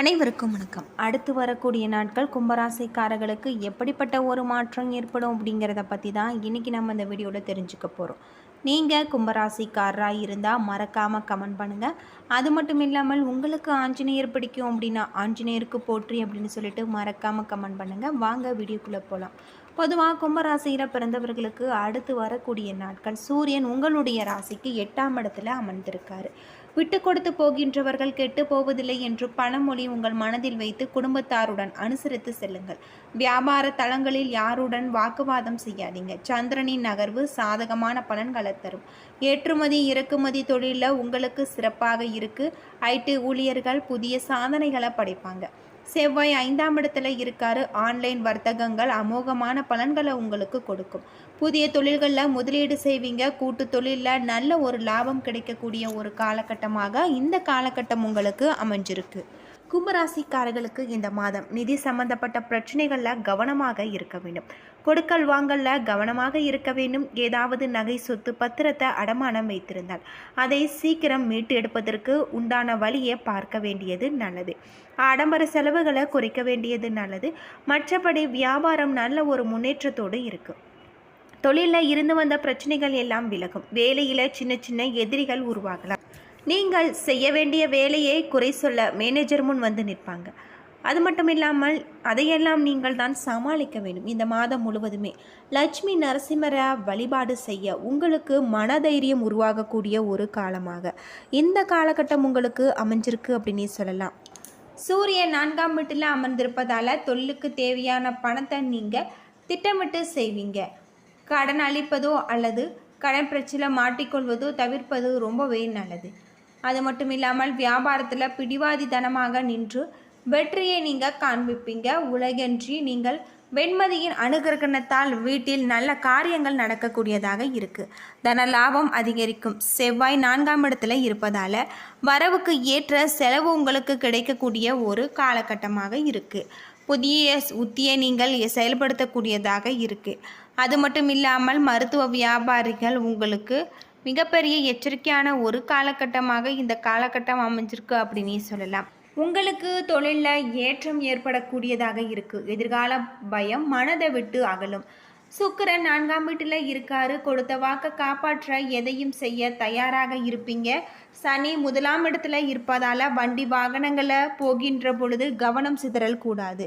அனைவருக்கும் வணக்கம். அடுத்து வரக்கூடிய நாட்கள் கும்பராசிக்காரர்களுக்கு எப்படிப்பட்ட ஒரு மாற்றம் ஏற்படும் அப்படிங்கிறத பற்றி தான் இன்றைக்கி நம்ம இந்த வீடியோவில் தெரிஞ்சுக்க போகிறோம் நீங்கள் கும்பராசிக்காரராக இருந்தால் மறக்காமல் கமெண்ட் பண்ணுங்கள் அது மட்டும் இல்லாமல் உங்களுக்கு ஆஞ்சநேயர் பிடிக்கும் அப்படின்னா ஆஞ்சநேயருக்கு போற்றி அப்படின்னு சொல்லிட்டு மறக்காமல் கமெண்ட் பண்ணுங்கள் வாங்க வீடியோக்குள்ளே போகலாம் பொதுவாக கும்பராசியில் பிறந்தவர்களுக்கு அடுத்து வரக்கூடிய நாட்கள் சூரியன் உங்களுடைய ராசிக்கு எட்டாம் இடத்துல அமர்ந்திருக்காரு. விட்டு கொடுத்து போகின்றவர்கள் கெட்டு போவதில்லை என்று பழமொழி உங்கள் மனதில் வைத்து குடும்பத்தாருடன் அனுசரித்து செல்லுங்கள். வியாபார தளங்களில் யாருடன் வாக்குவாதம் செய்யாதீங்க. சந்திரனின் நகர்வு சாதகமான பலன்களை தரும். ஏற்றுமதி இறக்குமதி தொழிலில் உங்களுக்கு சிறப்பாக இருக்கு. ஐடி ஊழியர்கள் புதிய சாதனைகளை படைப்பாங்க. செவ்வாய் ஐந்தாம் இடத்துல இருக்காரு. ஆன்லைன் வர்த்தகங்கள் அமோகமான பலன்களை உங்களுக்கு கொடுக்கும். புதிய தொழில்களில் முதலீடு செய்வீங்க. கூட்டு தொழிலில் நல்ல ஒரு லாபம் கிடைக்கக்கூடிய ஒரு காலகட்டமாக இந்த காலகட்டம் உங்களுக்கு அமைஞ்சிருக்கு. கும்பராசிக்காரர்களுக்கு இந்த மாதம் நிதி சம்பந்தப்பட்ட பிரச்சனைகளில் கவனமாக இருக்க வேண்டும். கொடுக்கல் வாங்கல்ல கவனமாக இருக்க வேண்டும். ஏதாவது நகை சொத்து பத்திரத்தை அடமானம் வைத்திருந்தால் அதை சீக்கிரம் மீட்டு எடுப்பதற்கு உண்டான வழியை பார்க்க வேண்டியது நல்லது. ஆடம்பர செலவுகளை குறைக்க வேண்டியது நல்லது. மற்றபடி வியாபாரம் நல்ல ஒரு முன்னேற்றத்தோடு இருக்கும் தொழிலில் இருந்து வந்த பிரச்சனைகள் எல்லாம் விலகும். வேலையில் சின்ன சின்ன எதிரிகள் உருவாகலாம். நீங்கள் செய்ய வேண்டிய வேலையை குறை சொல்ல மேனேஜர் முன் வந்து நிற்பாங்க. அது மட்டும் இல்லாமல் அதையெல்லாம் நீங்கள் தான் சமாளிக்க வேண்டும். இந்த மாதம் முழுவதுமே லட்சுமி நரசிம்மர வழிபாடு செய்ய உங்களுக்கு மனதைரியம் உருவாகக்கூடிய ஒரு காலமாக. இந்த காலகட்டம் உங்களுக்கு அமைஞ்சிருக்கு அப்படின்னு சொல்லலாம். சூரியன் நான்காம் வீட்டில் அமர்ந்திருப்பதால் தொழிலுக்கு தேவையான பணத்தை நீங்கள் திட்டமிட்டு செய்வீங்க. கடன் அளிப்பதோ அல்லது கடன் பிரச்சனை மாட்டிக்கொள்வதோ தவிர்ப்பது ரொம்பவே நல்லது. அது மட்டும் இல்லாமல் வியாபாரத்தில் பிடிவாதித்தனமாக நின்று வெற்றியை நீங்கள் காண்பிப்பீங்க. உலகன்றி நீங்கள் வெண்மதியின் அனுகிரகணத்தால் வீட்டில் நல்ல காரியங்கள் நடக்கக்கூடியதாக இருக்குது தன லாபம் அதிகரிக்கும். செவ்வாய் நான்காம் இடத்துல இருப்பதால் வரவுக்கு ஏற்ற செலவு உங்களுக்கு கிடைக்கக்கூடிய ஒரு காலகட்டமாக இருக்குது புதிய உத்தியை நீங்கள் செயல்படுத்தக்கூடியதாக இருக்குது அது மட்டும் இல்லாமல் மருத்துவ வியாபாரிகள் உங்களுக்கு மிகப்பெரிய எச்சரிக்கையான ஒரு காலகட்டமாக இந்த காலகட்டம் அமைஞ்சிருக்கு அப்படின்னு சொல்லலாம். உங்களுக்கு தொழிலில் ஏற்றம் ஏற்படக்கூடியதாக இருக்குது எதிர்கால பயம் மனதை விட்டு அகலும். சுக்கரன் நான்காம் வீட்டில் இருக்காரு. கொடுத்த வாக்கை காப்பாற்ற எதையும் செய்ய தயாராக இருப்பீங்க. சனி முதலாம் இடத்துல இருப்பதால் வண்டி வாகனங்களை போகின்ற பொழுது கவனம் சிதறல் கூடாது.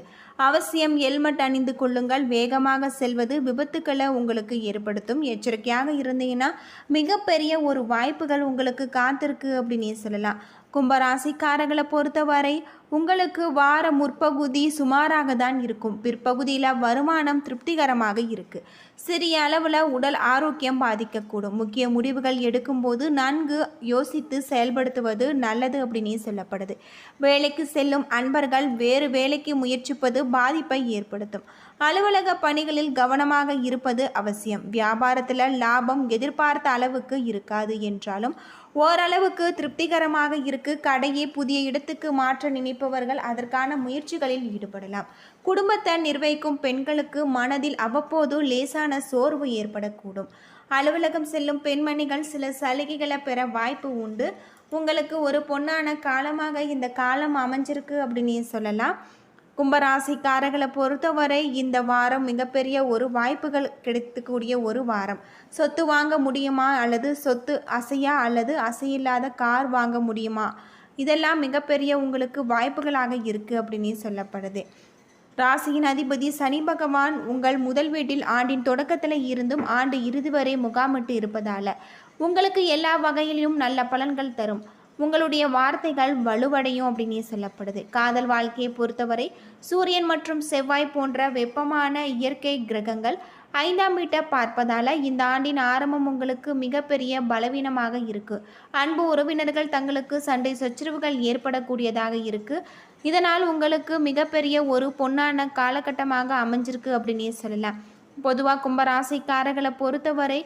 அவசியம் ஹெல்மெட் அணிந்து கொள்ளுங்கள். வேகமாக செல்வது விபத்துக்களை உங்களுக்கு ஏற்படுத்தும். எச்சரிக்கையாக இருந்தீங்கன்னா மிகப்பெரிய ஒரு வாய்ப்புகள் உங்களுக்கு காத்திருக்கு அப்படின்னு சொல்லலாம். கும்பராசிக்காரங்களை பொறுத்தவரை உங்களுக்கு வார முற்பகுதி சுமாராக தான் இருக்கும். பிற்பகுதியில் வருமானம் திருப்திகரமாக இருக்கு. சிறிய அளவில் உடல் ஆரோக்கியம் பாதிக்கக்கூடும். முக்கிய முடிவுகள் எடுக்கும்போது நன்கு யோசித்து செயல்படுத்துவது நல்லது அப்படின்னு சொல்லப்படுது. வேலைக்கு செல்லும் அன்பர்கள் வேறு வேலைக்கு முயற்சிப்பது பாதிப்பை ஏற்படுத்தும். அலுவலக பணிகளில் கவனமாக இருப்பது அவசியம். வியாபாரத்தில் லாபம் எதிர்பார்த்த அளவுக்கு இருக்காது என்றாலும் ஓரளவுக்கு திருப்திகரமாக இருக்கு. கடையை புதிய இடத்துக்கு மாற்ற நினைப்பவர்கள் அதற்கான முயற்சிகளில் ஈடுபடலாம். குடும்பத்தை நிர்வகிக்கும் பெண்களுக்கு மனதில் அவ்வப்போது லேசான சோர்வு ஏற்படக்கூடும். அலுவலகம் செல்லும் பெண்மணிகள் சில சலுகைகளை பெற வாய்ப்பு உண்டு. உங்களுக்கு ஒரு பொன்னான காலமாக இந்த காலம் அமைஞ்சிருக்கு அப்படின்னு சொல்லலாம். கும்பராசிக்காரர்களை பொறுத்தவரை இந்த வாரம் மிகப்பெரிய ஒரு வாய்ப்புகள் கிடைக்கக்கூடிய ஒரு வாரம். சொத்து வாங்க முடியுமா அல்லது சொத்து அசையா அல்லது அசையில்லாத கார் வாங்க முடியுமா? இதெல்லாம் மிகப்பெரிய உங்களுக்கு வாய்ப்புகளாக இருக்குது அப்படின்னு சொல்லப்படுது. ராசியின் அதிபதி சனி பகவான் உங்கள் முதல் வீட்டில் ஆண்டின் தொடக்கத்தில் இருந்தும் ஆண்டு இறுதி வரை முகாமிட்டு இருப்பதால் உங்களுக்கு எல்லா வகையிலும் நல்ல பலன்கள் தரும். உங்களுடைய வார்த்தைகள் வலுவடையும் அப்படின்னு சொல்லப்படுது. காதல் வாழ்க்கையை பொறுத்தவரை சூரியன் மற்றும் செவ்வாய் போன்ற வெப்பமான இயற்கை கிரகங்கள் ஐந்தாம் வீட்டை பார்ப்பதால் இந்த ஆண்டின் ஆரம்பம் உங்களுக்கு மிகப்பெரிய பலவீனமாக இருக்குது அன்பு உறவினர்கள் தங்களுக்கு சண்டை சச்சரவுகள் ஏற்படக்கூடியதாக இருக்குது இதனால் உங்களுக்கு மிகப்பெரிய ஒரு பொன்னான காலகட்டமாக அமைஞ்சிருக்கு அப்படின்னே சொல்லலாம். பொதுவாக கும்பராசிக்காரர்களை பொறுத்தவரை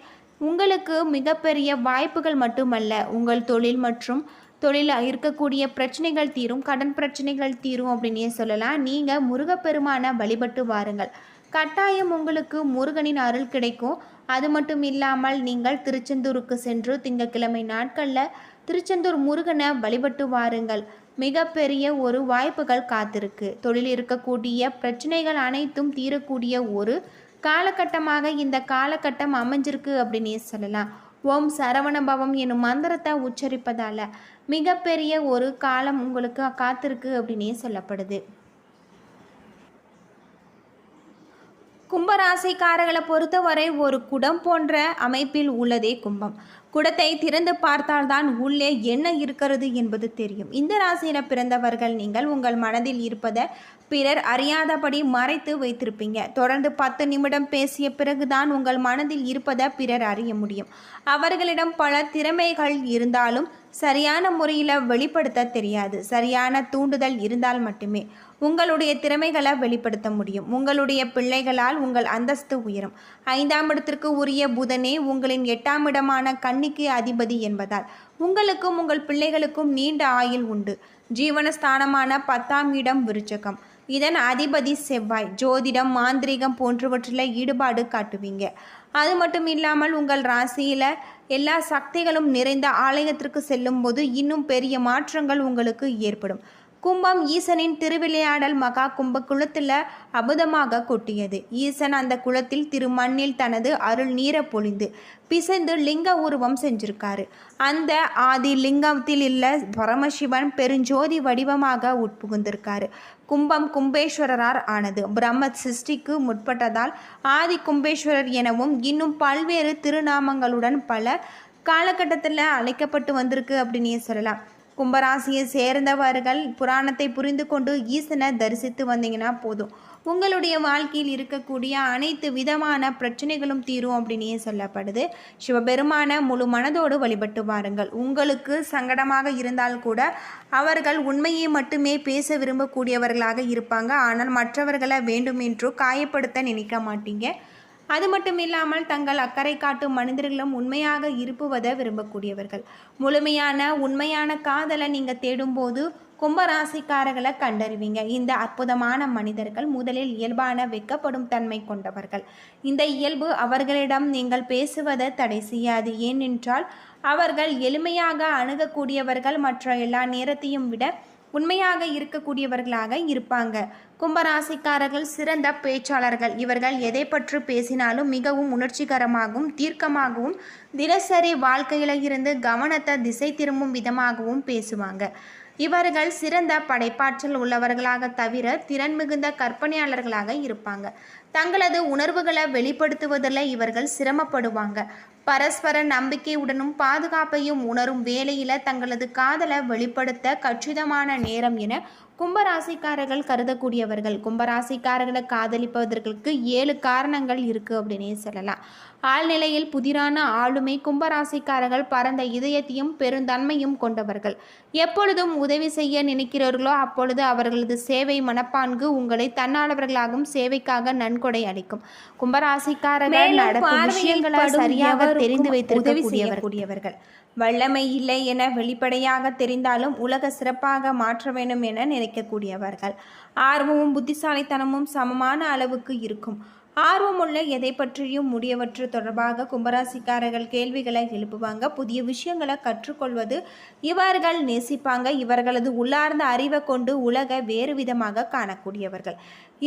உங்களுக்கு மிகப்பெரிய வாய்ப்புகள் மட்டுமல்ல. உங்கள் தொழில் மற்றும் தொழிலில் இருக்கக்கூடிய பிரச்சனைகள் தீரும் கடன் பிரச்சனைகள் தீரும் அப்படின்னே சொல்லலாம். நீங்கள் முருகப்பெருமான வழிபட்டு வாருங்கள். கட்டாயம் உங்களுக்கு முருகனின் அருள் கிடைக்கும். அது மட்டும் இல்லாமல் நீங்கள் திருச்செந்தூருக்கு சென்று திங்கட்கிழமை நாட்களில் திருச்செந்தூர் முருகனை வழிபட்டு வாருங்கள். மிகப்பெரிய ஒரு வாய்ப்புகள் காத்திருக்கு. தொழில் இருக்கக்கூடிய பிரச்சனைகள் அனைத்தும் தீரக்கூடிய ஒரு காலகட்டமாக இந்த காலகட்டம் அமைஞ்சிருக்கு அப்படின்னே சொல்லலாம். ஓம் சரவணபவம் என்னும் மந்திரத்தை உச்சரிப்பதால் மிகப்பெரிய ஒரு காலம் உங்களுக்கு காத்திருக்கு அப்படின்னே சொல்லப்படுது. கும்பராசிக்காரர்களை பொறுத்தவரை ஒரு குடம் போன்ற அமைப்பில் உள்ளதே கும்பம். குடத்தை திறந்து பார்த்தால்தான் உள்ளே என்ன இருக்கிறது என்பது தெரியும். இந்த ராசியில் பிறந்தவர்கள் நீங்கள் உங்கள் மனதில் இருப்பதை பிறர் அறியாதபடி மறைத்து வைத்திருப்பீங்க. தொடர்ந்து பத்து நிமிடம் பேசிய பிறகுதான் உங்கள் மனதில் இருப்பதை பிறர் அறிய முடியும். அவர்களிடம் பல திறமைகள் இருந்தாலும் சரியான முறையில் வெளிப்படுத்த தெரியாது. சரியான தூண்டுதல் இருந்தால் மட்டுமே உங்களுடைய திறமைகளை வெளிப்படுத்த முடியும். உங்களுடைய பிள்ளைகளால் உங்கள் அந்தஸ்து உயரும். ஐந்தாம் இடத்திற்கு உரிய புதனே உங்களின் எட்டாம் இடமான கன்னிக்கு அதிபதி என்பதால் உங்களுக்கும் உங்கள் பிள்ளைகளுக்கும் நீண்ட ஆயுள் உண்டு. ஜீவனஸ்தானமான பத்தாம் இடம் விருச்சகம். இதன் அதிபதி செவ்வாய். ஜோதிடம் மாந்திரீகம் போன்றவற்றில் ஈடுபாடு காட்டுவீங்க. அது மட்டும் இல்லாமல் உங்கள் ராசியில் எல்லா சக்திகளும் நிறைந்த ஆலயத்திற்கு செல்லும் போது இன்னும் பெரிய மாற்றங்கள் உங்களுக்கு ஏற்படும். கும்பம் ஈசனின் திருவிளையாடல் மகா கும்ப குளத்தில் அபுதமாக கொட்டியது. ஈசன் அந்த குளத்தில் திருமண்ணில் தனது அருள் நீரை பொழிந்து பிசைந்து லிங்க உருவம் செஞ்சிருக்காரு. அந்த ஆதி லிங்கத்தில் இல்ல பரமசிவன் பெருஞ்சோதி வடிவமாக உட்புகுந்திருக்காரு. கும்பம் கும்பேஸ்வரரார் ஆனது. பிரம்ம சிருஷ்டிக்கு முற்பட்டதால் ஆதி கும்பேஸ்வரர் எனவும் இன்னும் பல்வேறு திருநாமங்களுடன் பல காலகட்டத்தில் அழைக்கப்பட்டு வந்திருக்கு அப்படின்னே சொல்லலாம். கும்பராசியை சேர்ந்தவர்கள் புராணத்தை புரிந்து கொண்டு ஈசனை தரிசித்து வந்தீங்கன்னா போதும். உங்களுடைய வாழ்க்கையில் இருக்கக்கூடிய அனைத்து விதமான பிரச்சனைகளும் தீரும் அப்படின்னே சொல்லப்படுது? சிவபெருமான முழு மனதோடு வழிபட்டு வாருங்கள். உங்களுக்கு சங்கடமாக இருந்தால் கூட அவர்கள் உண்மையை மட்டுமே பேச விரும்பக்கூடியவர்களாக இருப்பாங்க. ஆனால் மற்றவர்களை வேண்டுமென்றோ காயப்படுத்த நினைக்க மாட்டீங்க. அது மட்டும் இல்லாமல் தங்கள் அக்கறை காட்டும் மனிதர்களும் உண்மையாக இருப்புவதை விரும்பக்கூடியவர்கள். முழுமையான உண்மையான காதலை நீங்கள் தேடும்போது கும்பராசிக்காரர்களை கண்டறிவீங்க. இந்த அற்புதமான மனிதர்கள் முதலில் இயல்பான வெக்கப்படும் தன்மை கொண்டவர்கள். இந்த இயல்பு அவர்களிடம் நீங்கள் பேசுவதை தடை செய்யாது. ஏனென்றால் அவர்கள் எளிமையாக அணுகக்கூடியவர்கள் மற்ற எல்லா நேரத்தையும் விட உண்மையாக இருக்கக்கூடியவர்களாக இருப்பாங்க. கும்பராசிக்காரர்கள் சிறந்த பேச்சாளர்கள். இவர்கள் எதை பற்றி பேசினாலும் மிகவும் உணர்ச்சிகரமாகவும் தீர்க்கமாகவும் தினசரி வாழ்க்கையில இருந்து கவனத்தை திசை திரும்பும் விதமாகவும் பேசுவாங்க. இவர்கள் சிறந்த படைப்பாற்றல் உள்ளவர்களாக தவிர திறன் மிகுந்த கற்பனையாளர்களாக இருப்பாங்க. தங்களது உணர்வுகளை வெளிப்படுத்துவதில் இவர்கள் சிரமப்படுவாங்க. பரஸ்பர நம்பிக்கையுடனும் பாதுகாப்பையும் உணரும் வேலையில தங்களது காதலை வெளிப்படுத்த கச்சிதமான நேரம் என கும்பராசிக்காரர்கள் கருதக்கூடியவர்கள். கும்பராசிக்காரர்களை காதலிப்பதற்கு ஏழு காரணங்கள் இருக்குது அப்படின்னே சொல்லலாம். ஆழ்நிலையில் புதிரான ஆளுமை கும்பராசிக்காரர்கள் பரந்த இதயத்தையும் பெருந்தன்மையும் கொண்டவர்கள். எப்பொழுதும் உதவி செய்ய நினைக்கிறீர்களோ அப்பொழுது அவர்களது சேவை மனப்பான்கு உங்களை தன்னாளவர்களாகவும் சேவைக்காக நன்கு நன்கொடை அளிக்கும். கும்பராசிக்காரர்கள் நடக்கும் விஷயங்களை சரியாக தெரிந்து வைத்திருக்கக்கூடியவர்கள். வல்லமை இல்லை என வெளிப்படையாக தெரிந்தாலும் உலக சிறப்பாக மாற்ற வேண்டும் என நினைக்கக்கூடியவர்கள். ஆர்வமும் புத்திசாலித்தனமும் சமமான அளவுக்கு இருக்கும். ஆர்வமுள்ள எதை பற்றியும் முடியவற்று தொடர்பாக கும்பராசிக்காரர்கள் கேள்விகளை எழுப்புவாங்க. புதிய விஷயங்களை கற்றுக்கொள்வது இவர்கள் நேசிப்பாங்க. இவர்களது உள்ளார்ந்த அறிவை கொண்டு உலக வேறு விதமாக காணக்கூடியவர்கள்.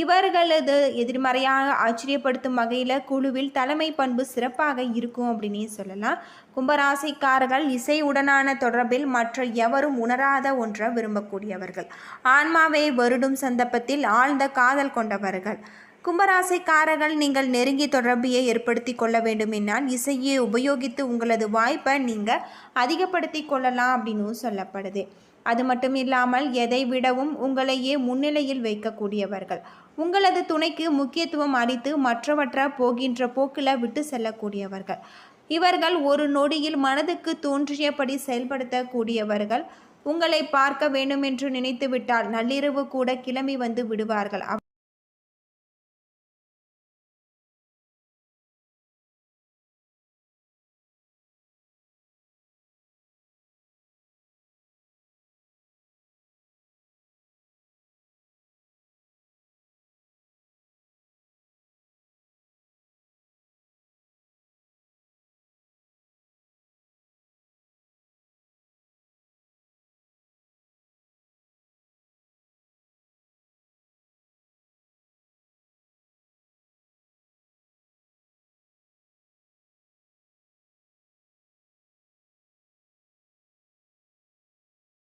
இவர்களது எதிர்மறையாக ஆச்சரியப்படுத்தும் வகையில் குழுவில் தலைமை பண்பு சிறப்பாக இருக்கும் அப்படின்னே சொல்லலாம். கும்பராசிக்காரர்கள் இசையுடனான தொடர்பில் மற்ற எவரும் உணராத ஒன்றை விரும்பக்கூடியவர்கள். ஆன்மாவை வருடும் சந்தர்ப்பத்தில் ஆழ்ந்த காதல் கொண்டவர்கள். கும்பராசைக்காரர்கள் நீங்கள் நெருங்கிய தொடர்பையை ஏற்படுத்தி கொள்ள வேண்டுமென்றால் இசையை உபயோகித்து உங்களது வாய்ப்பை நீங்கள் அதிகப்படுத்தி கொள்ளலாம் அப்படின்னு சொல்லப்படுது. அது மட்டும் இல்லாமல் எதை விடவும் உங்களையே முன்னிலையில் வைக்கக்கூடியவர்கள். உங்களது துணைக்கு முக்கியத்துவம் அளித்து மற்றவற்ற போகின்ற போக்கில் விட்டு செல்லக்கூடியவர்கள். இவர்கள் ஒரு நொடியில் மனதுக்கு தோன்றியபடி செயல்படுத்தக்கூடியவர்கள். உங்களை பார்க்க வேண்டும் என்று நினைத்துவிட்டால் நள்ளிரவு கூட கிளம்பி வந்து விடுவார்கள்.